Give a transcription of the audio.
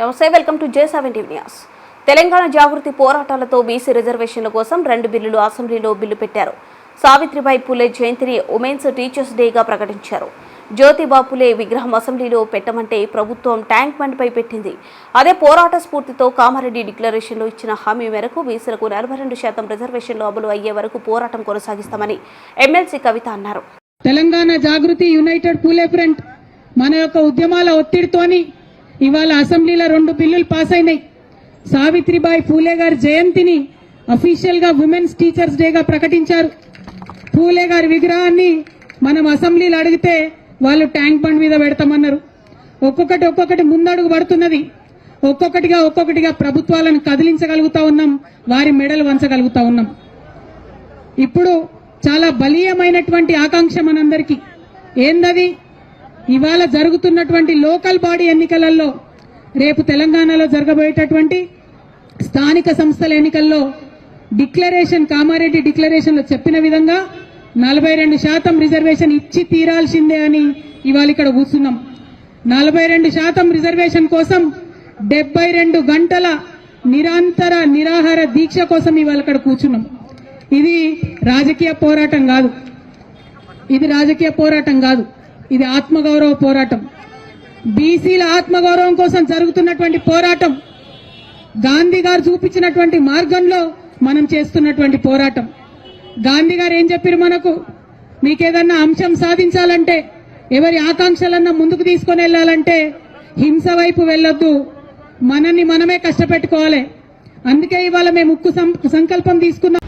నమస్తే welcome to J seven TV news. Telangana Jagruthi పోరాటాలతో BC రిజర్వేషన్ల కోసం రెండు బిల్లులు అసెంబ్లీలో బిల్లు పెట్టారు. సావిత్రిబాయి పూలే జయంతిని ఉమెన్స్ టీచర్స్ డేగా ప్రకటించారు. జ్యోతిబా పూలే విగ్రహం అసెంబ్లీలో పెట్టమంటే ప్రభుత్వం ట్యాంక్ బండ్పై పెట్టింది. అదే పోరాట స్ఫూర్తితో కామారెడ్డి డిక్లరేషన్లో ఇచ్చిన హామీ మేరకు బీసీలకు నలభై రెండు శాతం రిజర్వేషన్లు అమలు అయ్యే వరకు పోరాటం కొనసాగిస్తామని ఎమ్మెల్సీ కవిత అన్నారు. తెలంగాణ జాగృతి యునైటెడ్ పూలే ఫ్రంట్ మన యొక్క ఉద్యమాల ఒత్తిడితోని ఇవాళ అసెంబ్లీలో రెండు బిల్లులు పాస్ అయినాయి. సావిత్రిబాయి పూలే గారి జయంతిని అఫీషియల్గా ఉమెన్స్ టీచర్స్ డేగా ప్రకటించారు. పూలే గారి విగ్రహాన్ని మనం అసెంబ్లీలో అడిగితే వాళ్ళు ట్యాంక్ బండ్ మీద పెడతామన్నారు. ఒక్కొక్కటి ఒక్కొక్కటి ముందడుగు పడుతున్నది. ఒక్కొక్కటిగా ఒక్కొక్కటిగా ప్రభుత్వాలను కదిలించగలుగుతా ఉన్నాం వారి మెడలు వంచగలుగుతా ఉన్నాం. ఇప్పుడు చాలా బలీయమైనటువంటి ఆకాంక్ష మనందరికీ. ఏందది? ఇవాళ జరుగుతున్నటువంటి లోకల్ బాడీ ఎన్నికలలో రేపు తెలంగాణలో జరగబోయేటటువంటి స్థానిక సంస్థల ఎన్నికల్లో డిక్లరేషన్ కామారెడ్డి డిక్లరేషన్లో చెప్పిన విధంగా నలభై రెండు శాతం రిజర్వేషన్ ఇచ్చి తీరాల్సిందే అని ఇవాళ ఇక్కడ కూర్చున్నాం. నలభై రెండు శాతం రిజర్వేషన్ కోసం డెబ్బై రెండు గంటల నిరంతర నిరాహార దీక్ష కోసం ఇవాళ ఇక్కడ కూర్చున్నాం. ఇది రాజకీయ పోరాటం కాదు. ఇది రాజకీయ పోరాటం కాదు. ఇది ఆత్మగౌరవ పోరాటం. బీసీల ఆత్మగౌరవం కోసం జరుగుతున్నటువంటి పోరాటం గాంధీ గారు చూపించినటువంటి మార్గంలో మనం చేస్తున్నటువంటి పోరాటం. గాంధీ గారు ఏం చెప్పారు మనకు? మీకేదన్నా అంశం సాధించాలంటే ఎవరి ఆకాంక్షలన్నా ముందుకు తీసుకొని వెళ్ళాలంటే హింస వైపు వెళ్ళొద్దు. మనల్ని మనమే కష్టపెట్టుకోవాలి. అందుకే ఇవాళ మేము ఉక్కు సంకల్పం తీసుకున్నాం.